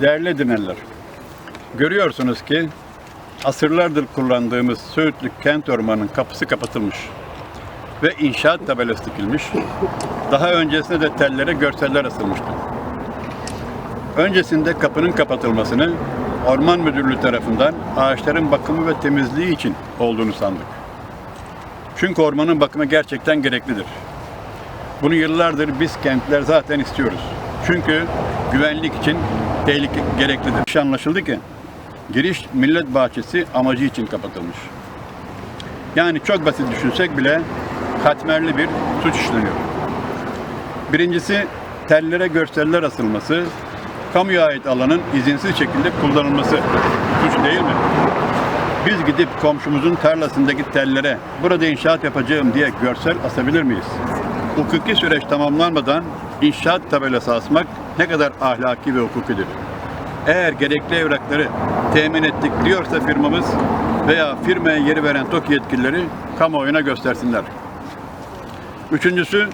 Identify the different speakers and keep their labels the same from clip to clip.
Speaker 1: Değerli dinleyenler, görüyorsunuz ki asırlardır kullandığımız Söğütlü kent ormanının kapısı kapatılmış ve inşaat tabelası dikilmiş. Daha öncesinde de tellere görseller asılmıştı. Öncesinde kapının kapatılmasını Orman Müdürlüğü tarafından ağaçların bakımı ve temizliği için olduğunu sandık. Çünkü ormanın bakımı gerçekten gereklidir. Bunu yıllardır biz kentler zaten istiyoruz. Çünkü güvenlik için tehlike gereklidir. İş anlaşıldı ki giriş millet bahçesi amacı için kapatılmış. Yani çok basit düşünsek bile katmerli bir suç işleniyor. Birincisi tellere görseller asılması, kamuya ait alanın izinsiz şekilde kullanılması suç değil mi? Biz gidip komşumuzun tarlasındaki tellere burada inşaat yapacağım diye görsel asabilir miyiz? Hukuki süreç tamamlanmadan inşaat tabelası asmak ne kadar ahlaki ve hukukidir? Eğer gerekli evrakları temin ettik diyorsa firmamız veya firmaya yeri veren TOKİ yetkilileri kamuoyuna göstersinler. Üçüncüsü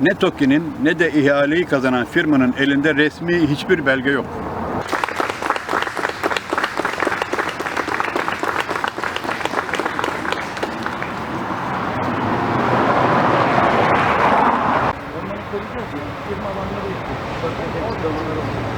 Speaker 1: ne TOKİ'nin ne de ihaleyi kazanan firmanın elinde resmi hiçbir belge yok. firma adamları bekliyor.